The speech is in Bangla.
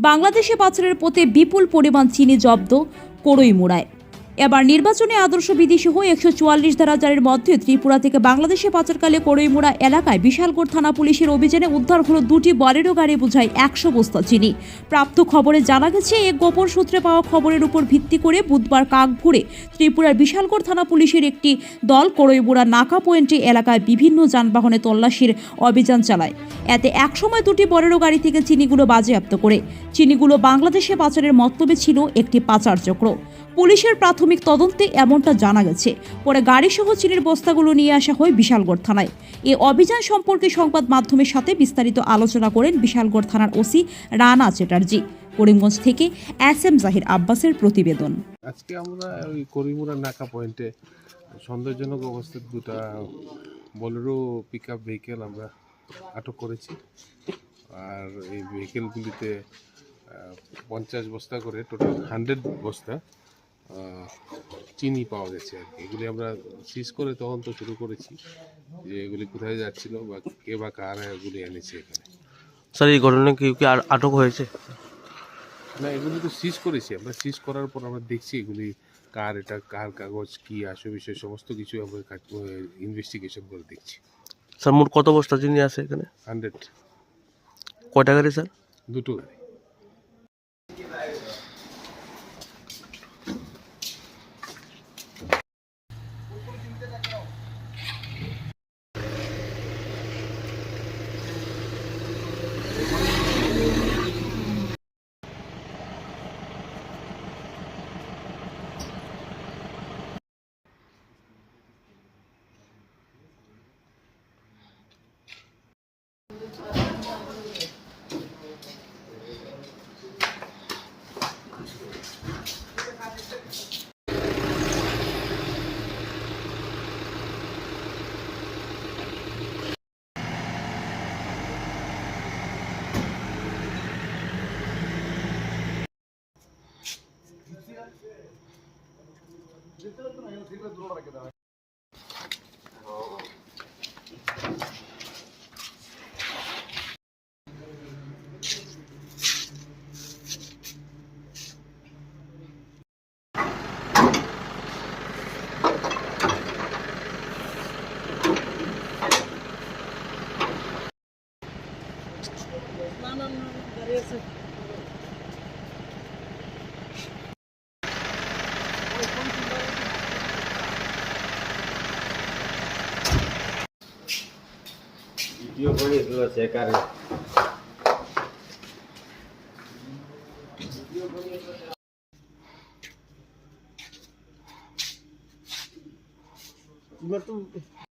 বাংলাদেশে পাচারের পথে বিপুল পরিমাণ চিনি জব্দ করই মোড়ায় এবার নির্বাচনে আদর্শ বিধি সহ একশো চুয়াল্লিশ ধারা মধ্যে ত্রিপুরা থেকে বাংলাদেশে পাচারকালে করইমুড়া এলাকায় বিশালগড় থানা পুলিশের অভিযানে উদ্ধার হলো দুটি বলেরো গাড়ি বোঝায় একশো বস্তা চিনি। প্রাপ্ত খবরে জানা গেছে এক গোপন সূত্রে পাওয়া খবরের উপর ভিত্তি করে বুধবার কাকভুরে ত্রিপুরার বিশালগড় থানা পুলিশের একটি দল করইমুড়া নাকা পয়েন্টে এলাকায় বিভিন্ন যানবাহনে তল্লাশির অভিযান চালায়। এতে একসময় দুটি বলেরো গাড়ি থেকে চিনিগুলো বাজেয়াপ্ত করে। চিনিগুলো বাংলাদেশে পাচারের মতলবে ছিল একটি পাচার চক্র। পুলিশের প্রাথমিক তদন্তে এমনটা জানা গেছে। পরে গাড়িসহ চিনির বস্তাগুলো নিয়ে আসা হয় বিশালগড় থানায়। এই অভিযান সম্পর্কে সংবাদ মাধ্যমের সাথে বিস্তারিত আলোচনা করেন বিশালগড় থানার ওসি রানা চ্যাটার্জি। করিমগঞ্জ থেকে এস এম জাহির আব্বাসের প্রতিবেদন। আজকে আমরা ওই করিমুরা নাকা পয়েন্টে সন্দেহজনক অবস্থায় দুটা বলেরো পিক আপ ভেহিকেল আমরা আটক করেছি। আর এই ভেহিকেলগুলিতে পঞ্চাশ বস্তা করে টোটাল হান্ড্রেড বস্তা চিনি পাওয়া গেছে আর কি। এগুলি আমরা সিজ করে তখন তো শুরু করেছি যে এগুলি কোথায় যাচ্ছিল বা কে বা কারা এগুলি এনেছে এখানে। স্যার এই ঘটনায় কেউ কি আর আটক হয়েছে? না এগুলি তো সিজ করেছি। আমরা সিজ করার পর আমরা দেখছি এগুলি কার এটা কার কাগজ কি আসে বিষয় সমস্ত কিছু আমরা ইনভেস্টিগেশন করে দেখছি। স্যার মোট কত বস্তা চিনি আছে এখানে? হান্ড্রেড। কয়টা গাড়ি স্যার? দুটো গাড়ি Gracias. યો પડી ગયો છે કારે તું